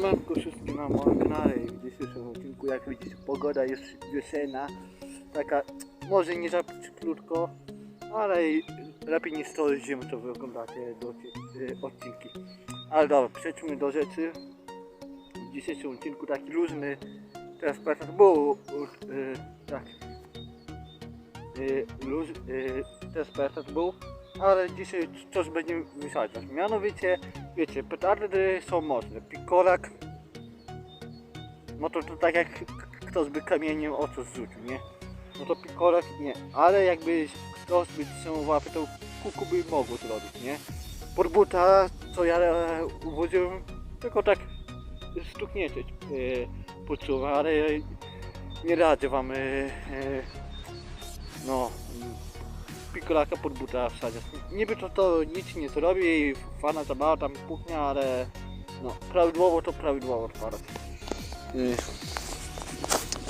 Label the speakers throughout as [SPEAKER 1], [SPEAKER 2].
[SPEAKER 1] Siemanko wszystkim na moim kanale i w dzisiejszym odcinku jak widzicie pogoda jest wiosenna. Taka może nie za cieplutko ale lepiej niż to zimą to wy oglądacie do, y, odcinki. Ale dobra przejdźmy do rzeczy. W dzisiejszym odcinku taki luźny teraz pewnie był y, tak luz, y, też pewnie był ale dzisiaj coś będziemy wysadzać mianowicie wiecie, petardy są mocne. Pikolak, no to, to tak jak ktoś by kamieniem oczu zrzucił, nie? No to pikolak nie, ale jakby ktoś by trzymał to kuku by mogło zrobić, nie? Podbuta, co ja uwodziłem, tylko tak stuknięcie yy, poczułem, ale nie radzę wam, e, no, pikolaka pod buta wsadzić. Niby to, to nic nie zrobi i fana zabawa tam puchnia, ale no, prawidłowo to prawidłowo odpadać. Yy.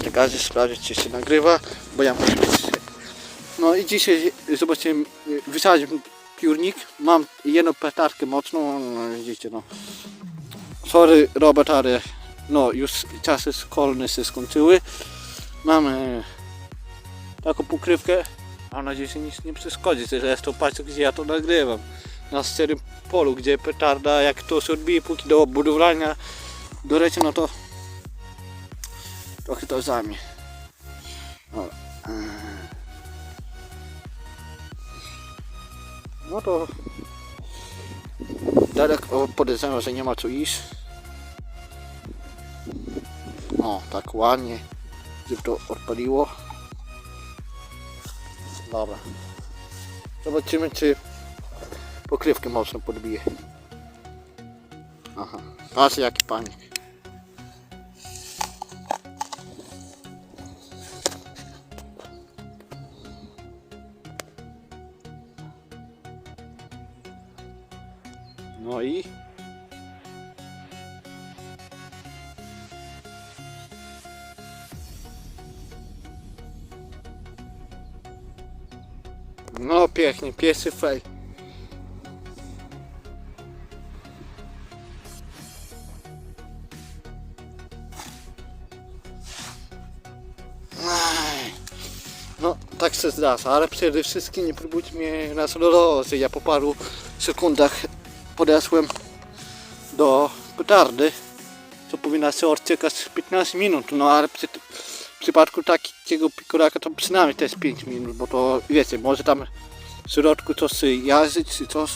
[SPEAKER 1] Czekajcie sprawdzić czy się nagrywa, bo ja muszę być. No i dzisiaj zobaczcie, yy, wysadziłem piórnik, mam jedną petarkę mocną, no, widzicie no. Sorry Robert, ale no już czasy szkolne się skończyły. Mamy taką pokrywkę Mam nadzieję, że nic nie przeszkodzi. Zresztą patrzcie, gdzie ja to nagrywam. Na szczerym polu, gdzie petarda, jak to się odbije, póki do budowlania dorecie, no to trochę to zajmie. Eee. no to daleko podejrzewam, że nie ma co iść. O, tak ładnie, żeby to odpaliło. Dobra. Zobaczymy, czy pokrywkę mocno podbije. Aha. Patrz jaki panik. No i pięknie, fej. Aj. No, tak się zdarza, ale przede wszystkim nie próbujcie mnie na że Ja po paru sekundach podeszłem do petardy, co powinna się odczekać 15 minut, no ale przy, w przypadku takiego pikoraka to przynajmniej jest 5 minut, bo to wiecie, może tam w środku coś jazdzić czy coś.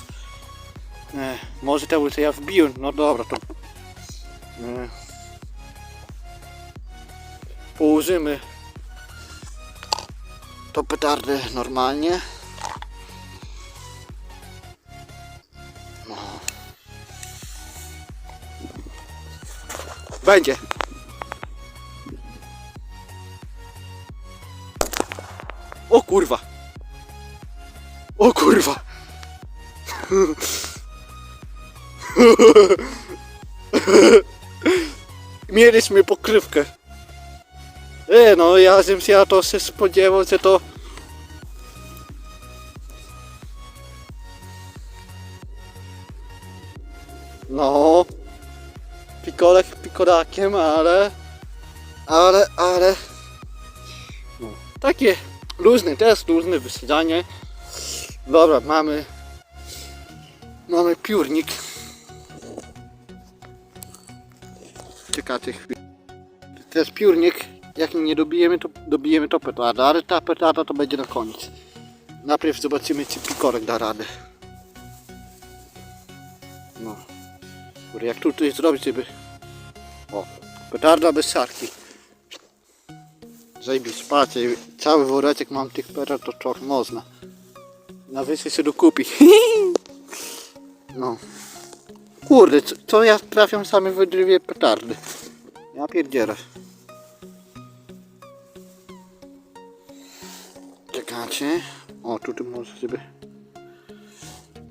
[SPEAKER 1] E, może to ja wbiłem, no dobra to e, położymy to petardę normalnie. No. Będzie. Mieliśmy pokrywkę. E, no ja bym się to się spodziewał, że to... No... Pikolek pikorakiem, ale... Ale, ale... No, takie luźne, też luźne wysadzanie. Dobra, mamy... Mamy piórnik. Czekajcie chwilę. To jest piórnik. Jak nie dobijemy, to dobijemy to petarda, ale ta petarda to będzie na koniec. Najpierw zobaczymy, czy pikorek da radę. No. Kurde, jak tutaj zrobić, żeby... O, petarda bez sarki. Zajebiście, patrzcie, cały woreczek mam tych petard, to trochę można. Na wyżej się dokupi. No. Kurde, co, co ja trafiam same w dwie petardy. Ja pierdzielę. Czekajcie. O, tutaj może sobie...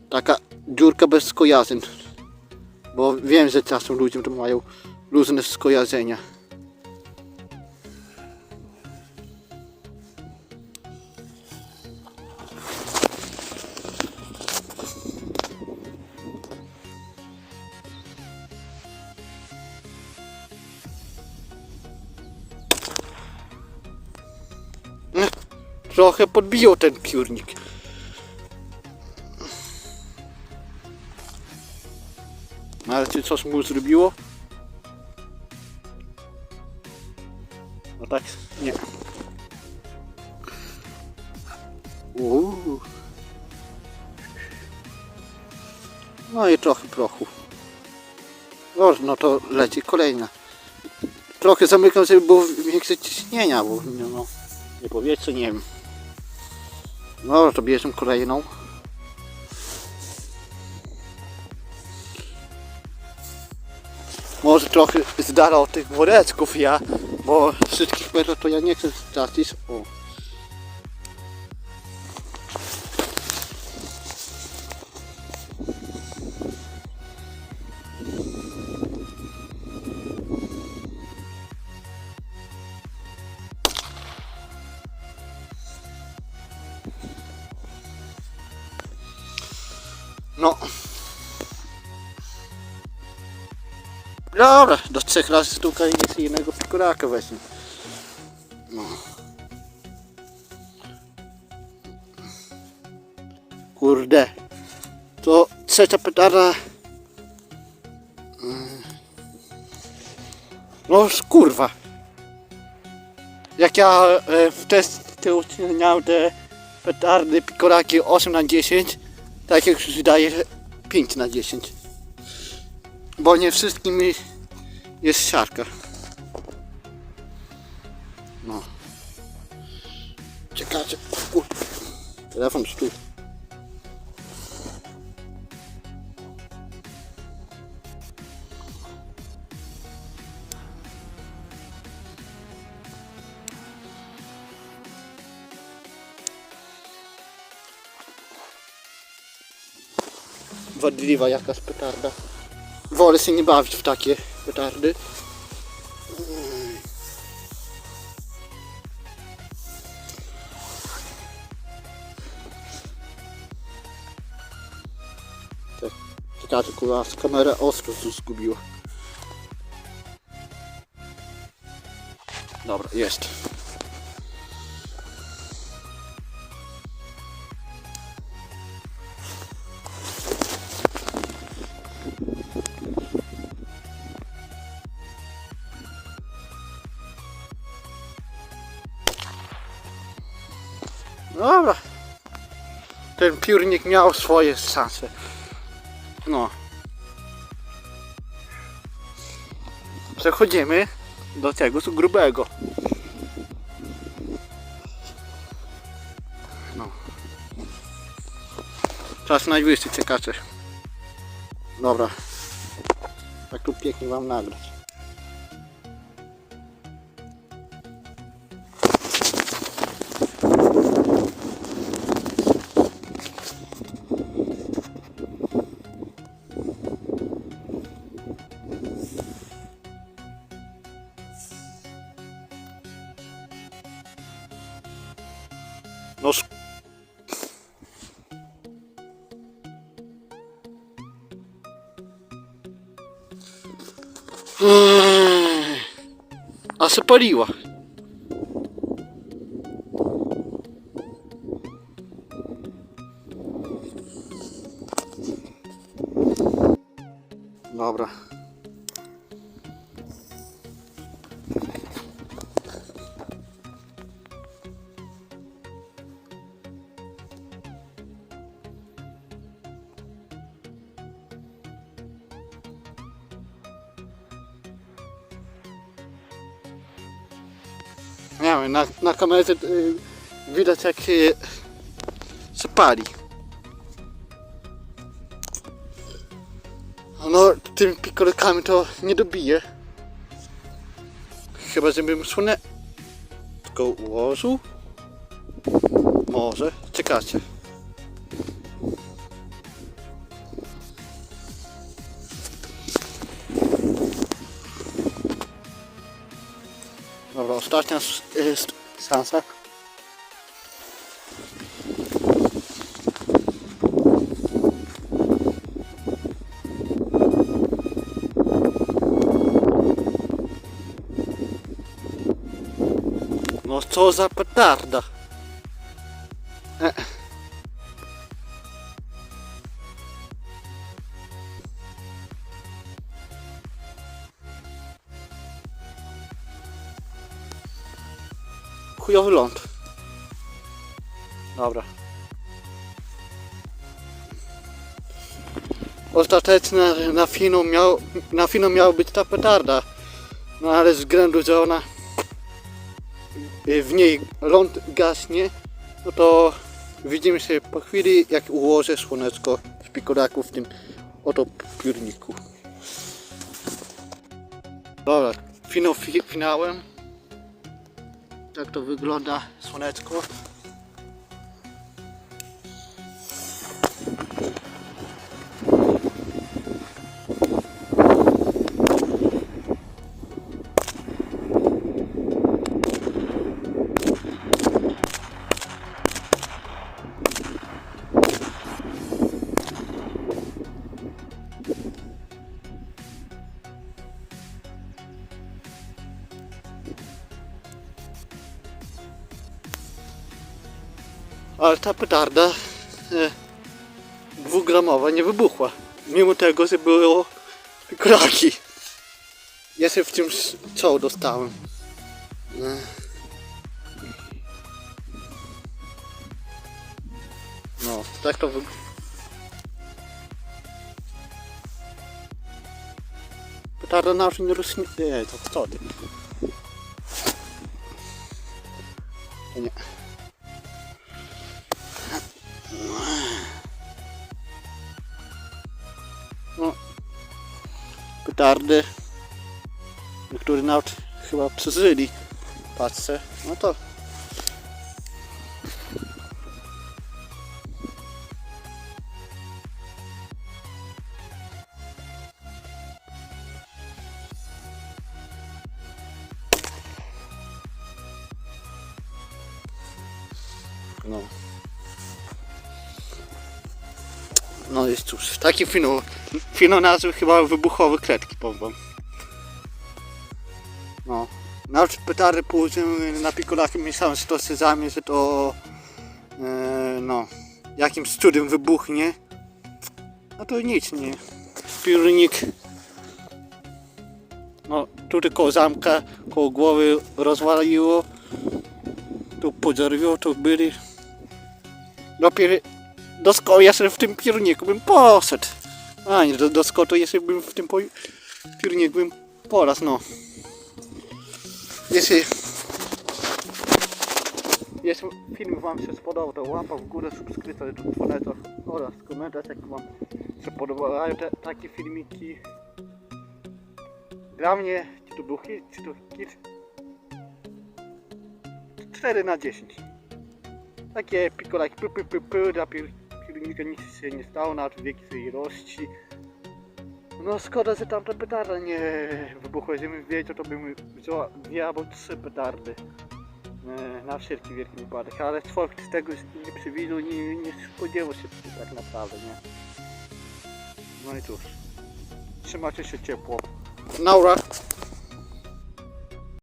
[SPEAKER 1] Taka dziurka bez skojarzeń. Bo wiem, że czasem ludzie to mają różne skojarzenia. Trochę podbiją ten piórnik. No ale czy coś mu zrobiło? No tak, nie. Uuu. No i trochę prochu. No, no to leci kolejna. Trochę zamykam, żeby było większe ciśnienia, bo no, no nie powietrze, nie wiem. No to bierzemy kolejną. Może trochę z dala od tych woreczków ja, bo wszystkich metrów to ja nie chcę stracić. O. No. Dobra, do trzech razy sztuka i jeszcze jednego pikoraka weźmie. No. Kurde. To trzecia petarda. Mm. No kurwa. Jak ja e, w testy oceniałem te petardy pikoraki 8 na 10 tak jak już daje 5 na 10. Bo nie wszystkim jest siarka. No. Czekajcie. Telefon stój. Wadliwa jakaś petarda. Wolę się nie bawić w takie petardy. Czekajcie, kurwa, z kamera ostro zgubiła. Dobra, jest. Dobra. Ten piórnik miał swoje szanse. No. Przechodzimy do tego z grubego. No. Czas najwyższy czekacie. Dobra. Tak tu pięknie wam nagrać. No sk- Ej, A se paliła. Dobra. Wiem, na, na kamerze y, widać jak się, się pali. No, tymi pikorkami to nie dobije. Chyba, żebym słonę tylko ułożył. Może. Czekajcie. Dobra, ostatnia s- jest szansa. No co za petarda. Chujowy ląd. Dobra. Ostatecznie na finał, miał, na finał miała być ta petarda. No ale z względu, że ona w niej ląd gaśnie, no to widzimy się po chwili, jak ułożę słoneczko z pikoraku w tym oto piórniku. Dobra, finał fi, finałem. Tak to wygląda słoneczko. Ale ta petarda e, dwugramowa nie wybuchła. Mimo tego, że było pikoraki. Ja się w tym co dostałem. E. No, tak to wygląda. Petarda na nie rośnie. Nie, to co ty? Nie. Petardy, niektórzy nawet chyba przeżyli patrzę, no to no. No jest cóż, taki finał finał nazwy chyba wybuchowe kredki wam. No. Nawet petardy położyłem na pikolach myślałem, że to sezamie, że to e, no jakimś cudem wybuchnie. A to nic nie. Piórnik no tutaj koło zamka, koło głowy rozwaliło. Tu podzerwiło, tu byli. Dopiero do szkoły jeszcze w tym piórniku bym poszedł. A nie, do, do skotu jeszcze bym w tym po, piórniku bym poraz, no. Jeśli, jeśli film Wam się spodobał, to łapa w górę, subskrypcja dzwoneczek oraz komentarz, jak Wam się podobają te, takie filmiki. Dla mnie, czy to był hit, czy to hit, 4 na 10. Takie pikolaki py, py, py, py, piórnika nic się nie stało, nawet wieki swojej rości. No szkoda, że tamta petarda nie wybuchła, gdybym wiedział, to bym wziął dwie albo trzy petardy. E, Na wszelki wielki wypadek, ale człowiek z tego nie przewidział, nie, nie spodziewał się tak naprawdę, nie? No i cóż, trzymajcie się ciepło. Naura.